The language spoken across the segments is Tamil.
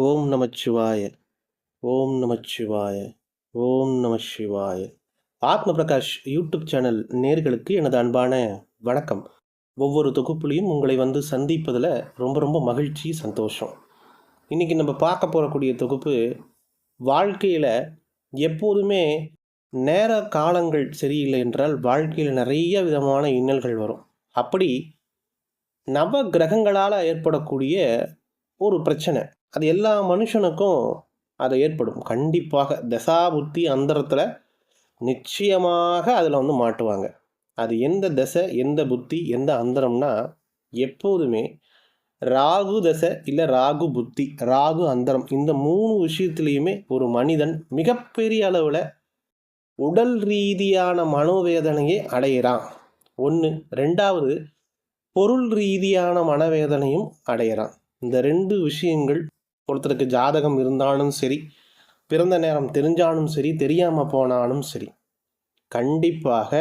ஓம் நமச்சிவாய ஓம் நமச்சிவாய ஓம் நம சிவாய. ஆத்ம பிரகாஷ் யூடியூப் சேனல் நேர்களுக்கு எனது அன்பான வணக்கம். ஒவ்வொரு தொகுப்புலையும் உங்களை வந்து சந்திப்பதில் ரொம்ப ரொம்ப மகிழ்ச்சி சந்தோஷம். இன்றைக்கி நம்ம பார்க்க போகக்கூடிய தொகுப்பு வாழ்க்கையில் எப்போதுமே நேர காலங்கள் சரியில்லை என்றால் வாழ்க்கையில் நிறைய விதமான இன்னல்கள் வரும். அப்படி நவ கிரகங்களால் ஏற்படக்கூடிய ஒரு பிரச்சனை. அது எல்லா மனுஷனுக்கும் அது ஏற்படும் கண்டிப்பாக தசா புத்தி அந்தரத்தில் நிச்சயமாக அதில் வந்து மாட்டுவாங்க. அது எந்த தசை எந்த புத்தி எந்த அந்தரம்னா எப்போதுமே ராகு தசை இல்லை ராகு புத்தி ராகு அந்தரம் இந்த மூணு விஷயத்துலேயுமே ஒரு மனிதன் மிகப்பெரிய அளவில் உடல் ரீதியான மனோவேதனையை அடையிறான். ஒன்று ரெண்டாவது பொருள் ரீதியான மனவேதனையும் அடையிறான். இந்த ரெண்டு விஷயங்கள் ஒருத்தருக்கு ஜாதகம் இருந்தாலும் சரி பிறந்த நேரம் தெரிஞ்சாலும் சரி தெரியாமல் போனாலும் சரி கண்டிப்பாக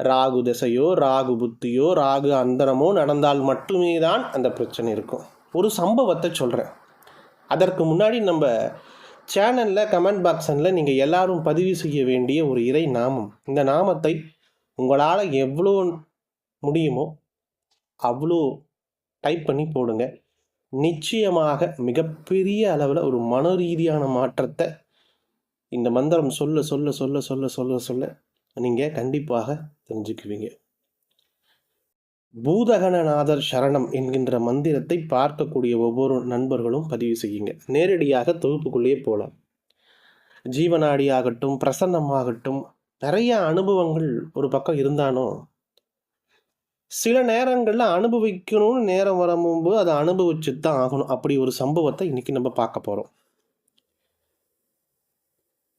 ராகு திசையோ ராகு புத்தியோ ராகு அந்தரமோ நடந்தால் மட்டுமே தான் அந்த பிரச்சனை இருக்கும். ஒரு சம்பவத்தை சொல்கிறேன் அதற்கு முன்னாடி நம்ம சேனலில் கமெண்ட் பாக்ஸனில் நீங்கள் எல்லாரும் பதிவு செய்ய வேண்டிய ஒரு இறை நாமம். இந்த நாமத்தை உங்களால் எவ்வளோ முடியுமோ அவ்வளோ டைப் பண்ணி போடுங்க. நிச்சயமாக மிகப்பெரிய அளவில் ஒரு மன ரீதியான மாற்றத்தை இந்த மந்திரம் சொல்ல சொல்ல சொல்ல சொல்ல சொல்ல சொல்ல நீங்கள் கண்டிப்பாக தெரிஞ்சுக்குவீங்க. பூதகணநாதர் சரணம் என்கின்ற மந்திரத்தை பார்க்கக்கூடிய ஒவ்வொரு நண்பர்களும் பதிவு செய்யுங்க. நேரடியாக தொகுப்புக்குள்ளேயே போகலாம் ஜீவனாடியாகட்டும் பிரசன்னமாகட்டும் நிறைய அனுபவங்கள் ஒரு பக்கம் இருந்தாலும் சில நேரங்களில் அனுபவிக்கணும்னு நேரம் வரும்போது அதை அனுபவிச்சு தான் ஆகணும். அப்படி ஒரு சம்பவத்தை இன்றைக்கி நம்ம பார்க்க போகிறோம்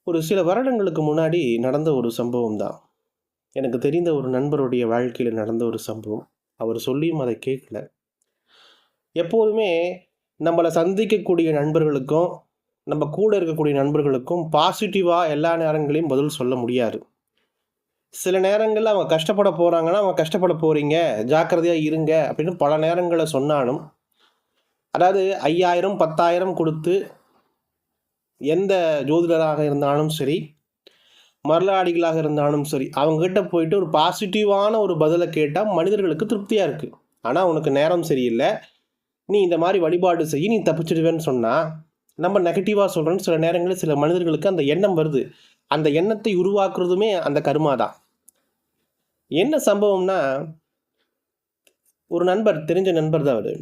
ஒரு சில வருடங்களுக்கு முன்னாடி நடந்த ஒரு சம்பவம் தான் எனக்கு தெரிந்த ஒரு நண்பருடைய வாழ்க்கையில் நடந்த ஒரு சம்பவம். அவர் சொல்லியும் அதை கேட்கல. எப்போதுமே நம்மளை சந்திக்கக்கூடிய நண்பர்களுக்கும் நம்ம கூட இருக்கக்கூடிய நண்பர்களுக்கும் பாசிட்டிவாக எல்லா நேரங்களையும் பதில் சொல்ல முடியாது. சில நேரங்களில் அவங்க கஷ்டப்பட போகிறாங்கன்னா அவங்க கஷ்டப்பட போகிறீங்க ஜாக்கிரதையாக இருங்க அப்படின்னு பல நேரங்களில் சொன்னாலும் அதாவது ஐயாயிரம் பத்தாயிரம் கொடுத்து எந்த ஜோதிடராக இருந்தாலும் சரி மரலாடிகளாக இருந்தாலும் சரி அவங்ககிட்ட போயிட்டு ஒரு பாசிட்டிவான ஒரு பதிலை கேட்டால் மனிதர்களுக்கு திருப்தியாக இருக்குது ஆனால் உனக்கு நேரம் சரியில்லை நீ இந்த மாதிரி வழிபாடு செய்ய நீ தப்பிச்சிடுவேன்னு சொன்னால் நம்ம நெகட்டிவாக சொல்கிறோன்னு சில நேரங்களில் சில மனிதர்களுக்கு அந்த எண்ணம் வருது. அந்த எண்ணத்தை உருவாக்குறதுமே அந்த கருமா தான் என்ன சம்பவம்னா ஒரு நண்பர் தெரிஞ்ச நண்பர் தான் அவர்.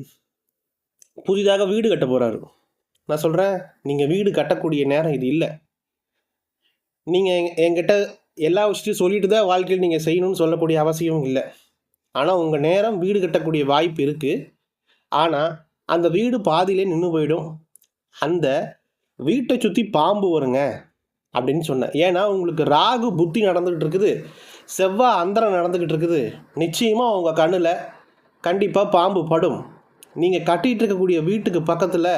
புதிதாக வீடு கட்ட போகிறாரு நான் சொல்கிறேன் நீங்கள் வீடு கட்டக்கூடிய நேரம் இது இல்லை. நீங்கள் என்கிட்ட எல்லா விஷயத்தையும் சொல்லிட்டு தான் வாழ்க்கையில் நீங்கள் செய்யணும்னு சொல்லக்கூடிய அவசியம் இல்லை. ஆனால் உங்கள் நேரம் வீடு கட்டக்கூடிய வாய்ப்பு இருக்குது ஆனால் அந்த வீடு பாதியிலே நின்று போயிடும். அந்த வீட்டை சுற்றி பாம்பு வருங்க அப்படின்னு சொன்னேன். ஏன்னா உங்களுக்கு ராகு புத்தி நடந்துகிட்டு இருக்குது. செவ்வாய் அந்தரம் நடந்துக்கிட்டு இருக்குது. நிச்சயமாக உங்கள் கண்ணில் கண்டிப்பாக பாம்பு படும். நீங்கள் கட்டிகிட்டு இருக்கக்கூடிய வீட்டுக்கு பக்கத்தில்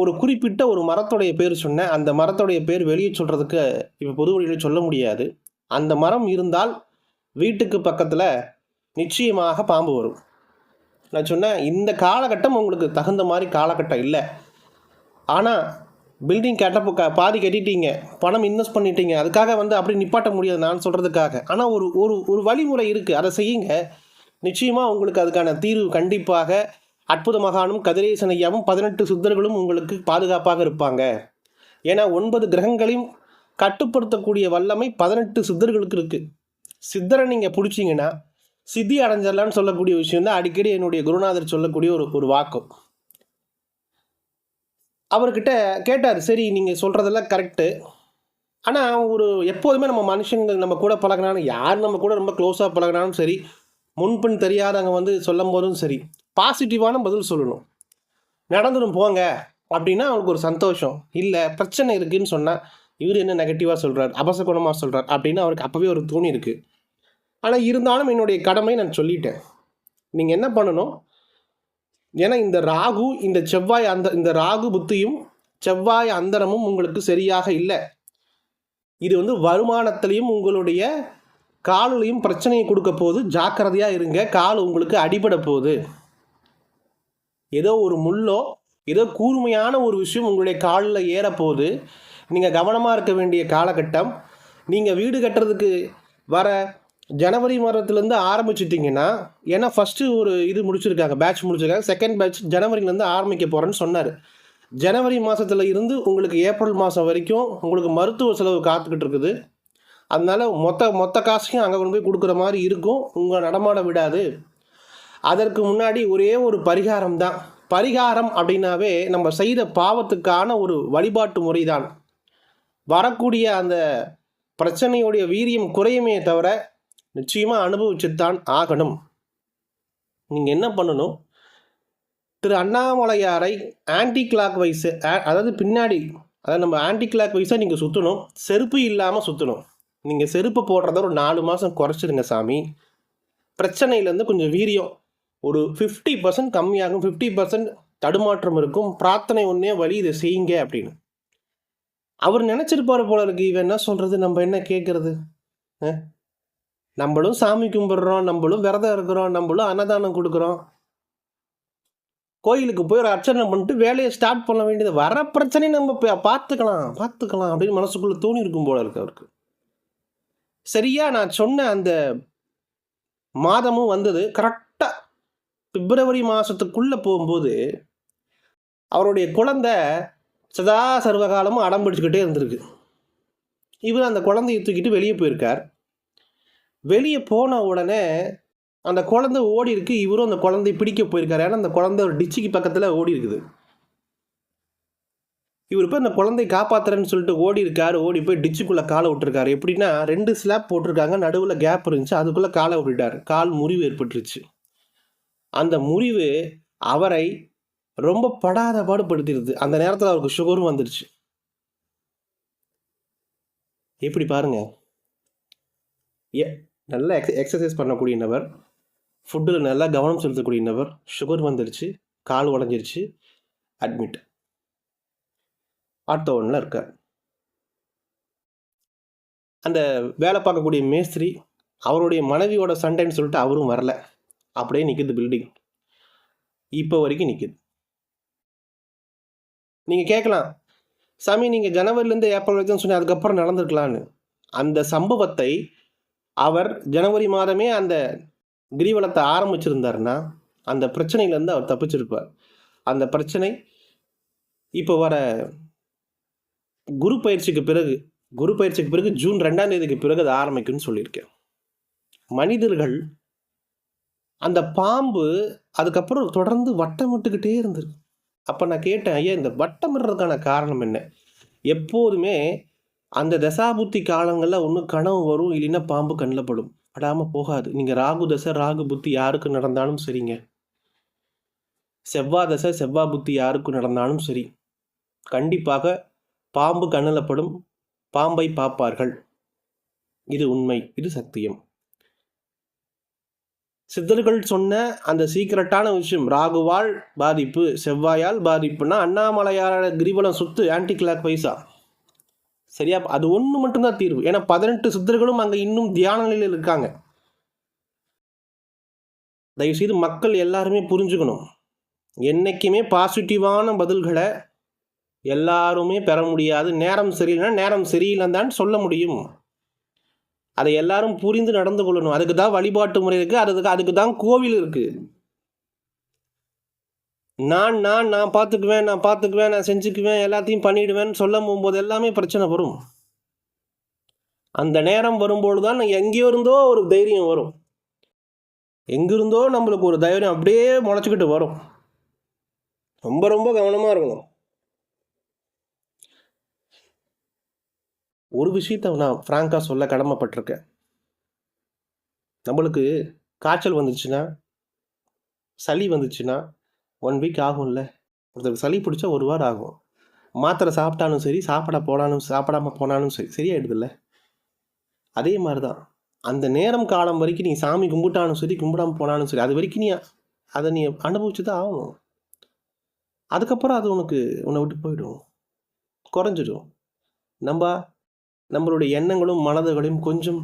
ஒரு குறிப்பிட்ட ஒரு மரத்துடைய பேர் சொன்னேன் அந்த மரத்துடைய பேர் வெளியே சொல்கிறதுக்கு இப்போ பொது வழியில் சொல்ல முடியாது. அந்த மரம் இருந்தால் வீட்டுக்கு பக்கத்தில் நிச்சயமாக பாம்பு வரும். நான் சொன்னேன் இந்த காலகட்டம் உங்களுக்கு தகுந்த மாதிரி காலகட்டம் இல்லை. ஆனால் பில்டிங் கட்டப்போ க பாதி கட்டிட்டீங்க. பணம் இன்வெஸ்ட் பண்ணிட்டீங்க. அதுக்காக வந்து அப்படி நிப்பாட்ட முடியாது நான் சொல்கிறதுக்காக ஆனால் ஒரு ஒரு ஒரு வழிமுறை இருக்குது அதை செய்யுங்க. நிச்சயமாக உங்களுக்கு அதுக்கான தீர்வு கண்டிப்பாக அற்புத மகானும் கதிரேசன் ஐயாவும் பதினெட்டு சுத்தர்களும் உங்களுக்கு பாதுகாப்பாக இருப்பாங்க. ஏன்னா ஒன்பது கிரகங்களையும் கட்டுப்படுத்தக்கூடிய வல்லமை பதினெட்டு சித்தர்களுக்கு இருக்குது சித்தரை நீங்கள் பிடிச்சிங்கன்னா சித்தி அடைஞ்சிடலான்னு சொல்லக்கூடிய விஷயம் தான் அடிக்கடி என்னுடைய குருநாதர் சொல்லக்கூடிய ஒரு ஒரு வாக்கம் அவர்கிட்ட கேட்டார் சரி நீங்கள் சொல்கிறதெல்லாம் கரெக்டு ஆனால் ஒரு எப்போதுமே நம்ம மனுஷங்க நம்ம கூட பழகினாலும் யார் நம்ம கூட ரொம்ப க்ளோஸாக பழகினாலும் சரி முன்பின் தெரியாதவங்க வந்து சொல்லும் போதும் சரி பாசிட்டிவான பதில் சொல்லணும். நடந்துடும் போங்க. அப்படின்னா அவனுக்கு ஒரு சந்தோஷம். இல்லை பிரச்சனை இருக்குதுன்னு சொன்னால் இவர் என்ன நெகட்டிவாக சொல்கிறார் அபசகுணமாக சொல்கிறார் அப்படின்னு அவருக்கு அப்போவே ஒரு தோணி இருக்குது ஆனால் இருந்தாலும் என்னுடைய கடமை நான் சொல்லிட்டேன். நீங்கள் என்ன பண்ணணும்? ஏன்னா இந்த ராகு இந்த செவ்வாய் அந்த இந்த ராகு புத்தியும் செவ்வாய் அந்தரமும் உங்களுக்கு சரியாக இல்லை. இது வந்து வருமானத்திலையும் உங்களுடைய காலிலையும் பிரச்சனையை கொடுக்க போகுது. ஜாக்கிரதையாக இருங்க. கால் உங்களுக்கு அடிபட போகுது. ஏதோ ஒரு முள்ளோ ஏதோ கூர்மையான ஒரு விஷயம் உங்களுடைய காலில் ஏறப்போகுது. நீங்கள் கவனமாக இருக்க வேண்டிய காலகட்டம். நீங்கள் வீடு கட்டுறதுக்கு வர ஜனவரி மாதத்துலேருந்து ஆரம்பிச்சிட்டிங்கன்னா ஏன்னா ஃபஸ்ட்டு ஒரு இது முடிச்சிருக்காங்க பேட்ச் முடிச்சிருக்காங்க செகண்ட் பேட்ச் ஜனவரிலேருந்து ஆரம்பிக்க போகிறேன்னு சொன்னார். ஜனவரி மாதத்தில் இருந்து உங்களுக்கு ஏப்ரல் மாதம் வரைக்கும் உங்களுக்கு மருத்துவ செலவு காத்துக்கிட்டு இருக்குது. அதனால் மொத்த மொத்த காசையும் அங்கே கொண்டு போய் கொடுக்குற மாதிரி இருக்கும். உங்கள் நடமாட விடாது. அதற்கு முன்னாடி ஒரே ஒரு பரிகாரம் தான். பரிகாரம் அப்படின்னாவே நம்ம செய்த பாவத்துக்கான ஒரு வழிபாட்டு முறை தான் வரக்கூடிய அந்த பிரச்சனையுடைய வீரியம் குறையுமே தவிர நிச்சயமாக அனுபவிச்சுத்தான் ஆகணும். நீங்கள் என்ன பண்ணணும்? திரு அண்ணாமலையாரை ஆன்டி கிளாக் வைஸு அதாவது பின்னாடி அதாவது நம்ம ஆன்டி கிளாக் வைஸாக நீங்கள் சுற்றணும் செருப்பு இல்லாமல் சுற்றணும் நீங்கள் செருப்பு போடுறத ஒரு நாலு மாதம் குறைச்சிருங்க சாமி. பிரச்சனையிலேருந்து கொஞ்சம் வீரியம். ஒரு ஃபிஃப்டி பர்சன்ட் கம்மியாகும். ஃபிஃப்டி பர்சன்ட் தடுமாற்றம் இருக்கும். பிரார்த்தனை ஒன்றே வழி இதை செய்யுங்க அப்படின்னு. அவர் நினச்சிருப்பார் போல இருக்கு. இவன் என்ன சொல்கிறது நம்ம என்ன கேட்குறது நம்மளும் சாமி கும்பிட்றோம் நம்மளும் விரதம் இருக்கிறோம் நம்மளும் அன்னதானம் கொடுக்குறோம். கோயிலுக்கு போய் ஒரு அர்ச்சனை பண்ணிட்டு வேலையை ஸ்டார்ட் பண்ண வேண்டியது வர பிரச்சனையை நம்ம பார்த்துக்கலாம் பார்த்துக்கலாம் அப்படின்னு மனசுக்குள்ளே தோணி இருக்கும் போல இருக்கு அவருக்கு. சரியாக நான் சொன்ன அந்த மாதமும் வந்தது. கரெக்டாக பிப்ரவரி மாதத்துக்குள்ளே போகும்போது அவருடைய குழந்தை சதா சர்வகாலமும் அடம் பிடிச்சிக்கிட்டே இருந்திருக்கு. இவர் அந்த குழந்தையை தூக்கிட்டு வெளியே போயிருக்கார். வெளியே போன உடனே அந்த குழந்தை ஓடி இருக்கு. இவரும் அந்த குழந்தைய பிடிக்க போயிருக்காரு. ஏன்னா அந்த குழந்தை ஒரு டிச்சுக்கு பக்கத்தில் ஓடி இருக்குது. இவர் போய் அந்த குழந்தை காப்பாத்துறேன்னு சொல்லிட்டு ஓடி இருக்காரு. ஓடி போய் டிச்சுக்குள்ளே காலை விட்டுருக்காரு. எப்படின்னா ரெண்டு ஸ்லாப் போட்டிருக்காங்க. நடுவில் கேப் இருந்துச்சு. அதுக்குள்ளே காலை விட்டுட்டார். கால் முறிவு ஏற்பட்டுருச்சு. அந்த முறிவு அவரை ரொம்ப படாத பாடுபடுத்திடுது அந்த நேரத்தில் அவருக்கு சுகரும் வந்துடுச்சு எப்படி பாருங்க. ஏ நல்ல எக்ஸ எக்ஸசைஸ் பண்ணக்கூடிய நபர் ஃபுட்டில் நல்லா கவனம் செலுத்தக்கூடிய நபர் சுகர் வந்துடுச்சு கால் உடஞ்சிருச்சு அட்மிட் ஆட்டோ ஒன்றில் இருக்க அந்த வேலை பார்க்கக்கூடிய மேஸ்திரி அவருடைய மனைவியோட சண்டைன்னு சொல்லிட்டு அவரும் வரல. அப்படியே நிற்குது பில்டிங் இப்போ வரைக்கும் நிற்குது நீங்கள் கேட்கலாம் சாமி நீங்கள் ஜனவரிலேருந்து ஏப்ரல் வரைக்கும் சொன்னீங்க அதுக்கப்புறம் நடந்திருக்கலான்னு அந்த சம்பவத்தை அவர் ஜனவரி மாதமே அந்த கிரிவலத்தை ஆரம்பிச்சிருந்தாருன்னா அந்த பிரச்சனையிலேருந்து அவர் தப்பிச்சிருப்பார். அந்த பிரச்சனை இப்போ வர குரு பயிற்சிக்கு பிறகு குரு பயிற்சிக்கு பிறகு ஜூன் ரெண்டாம் தேதிக்கு பிறகு அது ஆரம்பிக்கும்னு சொல்லியிருக்கேன். மனிதர்கள் அந்த பாம்பு அதுக்கப்புறம் தொடர்ந்து வட்டம் விட்டுக்கிட்டே இருந்திருக்கு. அப்போ நான் கேட்டேன் ஐயா இந்த வட்டமிடுறதுக்கான காரணம் என்ன? எப்போதுமே அந்த தசாபுத்தி காலங்களில் ஒன்று கனவு வரும் இல்லைன்னா பாம்பு கண்ணில் படும். படாமல் போகாது. நீங்கள் ராகு தசை ராகு புத்தி யாருக்கு நடந்தாலும் சரிங்க. செவ்வாய் தசை செவ்வாய் புத்தி யாருக்கு நடந்தாலும் சரி. கண்டிப்பாக பாம்பு கண்ணில் படும் பாம்பை பார்ப்பார்கள். இது உண்மை இது சத்தியம். சித்தர்கள் சொன்ன அந்த சீக்கிரட்டான விஷயம் ராகுவால் பாதிப்பு செவ்வாயால் பாதிப்புனா அண்ணாமலையார கிரிவலம் சுத்து ஆன்டி கிளாக் வைஸா சரியா? அது ஒன்று மட்டும்தான் தீர்வு. ஏன்னா பதினெட்டு சித்தர்களும் அங்கே இன்னும் தியான நிலையில் இருக்காங்க. தயவுசெய்து மக்கள் எல்லாருமே புரிஞ்சுக்கணும். என்றைக்குமே பாசிட்டிவான பதில்களை எல்லாருமே பெற முடியாது. நேரம் சரியில்லைன்னா நேரம் சரியில்லைன்னு சொல்ல முடியும். அதை எல்லாரும் புரிந்து நடந்து கொள்ளணும். அதுக்கு தான் வழிபாட்டு முறை இருக்குது அதுக்கு அதுக்கு தான் கோவில் இருக்குது நான் நான் நான் பார்த்துக்குவேன் நான் பார்த்துக்குவேன் நான் செஞ்சுக்குவேன் எல்லாத்தையும் பண்ணிடுவேன்னு சொல்ல போகும்போது எல்லாமே பிரச்சனை வரும். அந்த நேரம் வரும்பொழுது தான் எங்கேயோ இருந்தோ ஒரு தைரியம் வரும். எங்கிருந்தோ நம்மளுக்கு ஒரு தைரியம் அப்படியே முளைச்சிக்கிட்டு வரும். ரொம்ப ரொம்ப கவனமாக இருக்கணும். ஒரு விஷயத்த நான் ஃப்ராங்காக சொல்ல கடமைப்பட்டிருக்கேன். நம்மளுக்கு காய்ச்சல் வந்துச்சுன்னா சளி வந்துச்சுன்னா ஒன் வீக் ஆகும்ல. ஒருத்தருக்கு சளி பிடிச்சா ஒரு வாரம் ஆகும். மாத்திரை சாப்பிட்டாலும் சரி சாப்பிட போனாலும் சாப்பிடாம போனாலும் சரி சரியாயிடுதுல்ல. அதே மாதிரி தான் அந்த நேரம் காலம் வரைக்கும் நீ சாமி கும்பிட்டாலும் சரி கும்பிடாம போனாலும் சரி அது வரைக்கும் நீ அதை நீ அனுபவிச்சு தான் ஆகணும். அதுக்கப்புறம் அது உனக்கு உன்னை விட்டு போயிடும். குறைஞ்சிடும். நம்ம நம்மளுடைய எண்ணங்களும் மனதுகளையும் கொஞ்சம்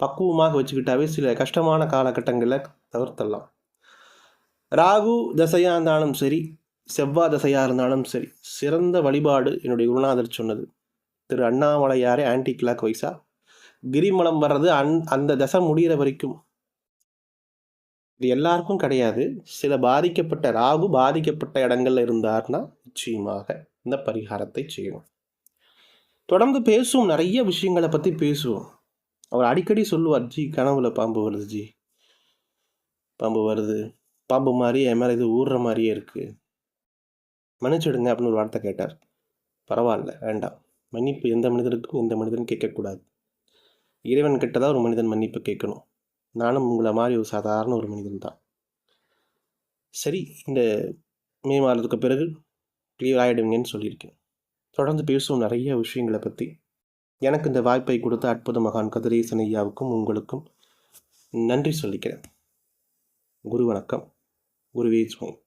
பக்குவமாக வச்சுக்கிட்டாவே சில கஷ்டமான காலகட்டங்களை தவிர்த்தலாம் ராகு தசையாக இருந்தாலும் சரி செவ்வாய் தசையாக இருந்தாலும் சரி சிறந்த வழிபாடு என்னுடைய குருநாதர் சொன்னது. திரு அண்ணாமலையாரே ஆன்டி கிளாக் வைஸா கிரிமலம் வர்றது அந் அந்த தசை முடிகிற வரைக்கும். இது எல்லாருக்கும் கிடையாது. சில பாதிக்கப்பட்ட ராகு பாதிக்கப்பட்ட இடங்கள்ல இருந்தார்னா நிச்சயமாக இந்த பரிகாரத்தை செய்யணும். தொடர்ந்து பேசுவோம். நிறைய விஷயங்களை பற்றி பேசுவோம். அவர் அடிக்கடி சொல்லுவார் ஜி கனவுல பாம்பு வருது ஜி. பாம்பு வருது. பாம்பு மாதிரி என் மேலே இது ஊறுற மாதிரியே இருக்குது மன்னிச்சிடுங்க அப்படின்னு ஒரு வார்த்தை கேட்டார். பரவாயில்ல வேண்டாம். மன்னிப்பு எந்த மனிதருக்கும் எந்த மனிதனும் கேட்கக்கூடாது. இறைவன் கிட்ட தான் ஒரு மனிதன் மன்னிப்பு கேட்கணும். நானும் உங்களை மாதிரி ஒரு சாதாரண ஒரு மனிதன் தான் சரி இந்த மே மாதத்துக்கு பிறகு கிளியர் ஆகிடுவீங்கன்னு சொல்லியிருக்கேன். தொடர்ந்து பேசுவோம் நிறைய விஷயங்களை பற்றி எனக்கு இந்த வாய்ப்பை கொடுத்த அற்புத மகான் கதிரேசன் ஐயாவுக்கும் உங்களுக்கும் நன்றி சொல்லிக்கிறேன். குரு வணக்கம். ஒரு சுவாமி